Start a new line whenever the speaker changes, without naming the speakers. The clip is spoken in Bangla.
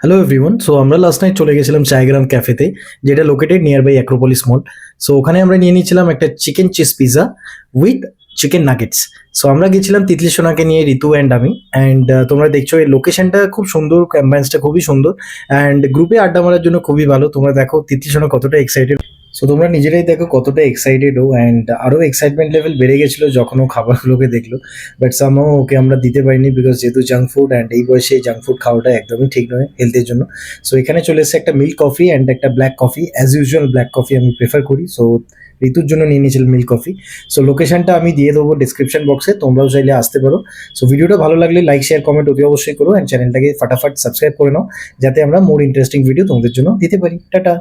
হ্যালো এভরিওয়ান সো আমরা লাস্ট নাইট চলে গেছিলাম চায়গ্রাম ক্যাফেতে যেটা located near by Acropolis mall so ওখানে আমরা নিয়ে নিয়েছিলাম একটা chicken cheese pizza with chicken nuggets so আমরা গেছিলাম তিতলি সোনাকে নিয়ে, ঋতু অ্যান্ড আমি. অ্যান্ড তোমরা দেখছ এই লোকেশনটা খুব সুন্দর ক্যাম্পাসটা খুবই সুন্দর. অ্যান্ড গ্রুপে আড্ডা মারার জন্য খুবই ভালো। তোমরা দেখো তিতলি সোনা কতটা এক্সাইটেড সো তোমরা নিজেরাই দেখো কতটা এক্সাইটেড ও অ্যান্ড আরও এক্সাইটমেন্ট লেভেল বেড়ে গেছিল যখন ও খাবারগুলোকে দেখল। বাট সামও ওকে আমরা দিতে পারিনি বিকজ যেহেতু জাঙ্ক ফুড অ্যান্ড এই বয়সে জাঙ্ক ফুড খাওয়াটা একদমই ঠিক নয় হেলথের জন্য। সো এখানে চলে এসেছে একটা মিল্ক কফি অ্যান্ড একটা black coffee as usual black coffee আমি প্রেফার করি। সো ঋতুর জন্য নিয়ে নিয়েছিলাম মিল্ক কফি সো লোকেশনটা আমি দিয়ে দেবো ডিসক্রিপশন বক্সে তোমরাও চাইলে আসতে পারো। সো ভিডিওটা ভালো লাগলে লাইক শেয়ার কমেন্ট অতি অবশ্যই করো অ্যান্ড চ্যানেলটাকে ফাটাফাট সাবস্ক্রাইব করে নাও, যাতে আমরা মোর ইন্টারেস্টিং ভিডিও তোমাদের জন্য দিতে পারি। টাটা!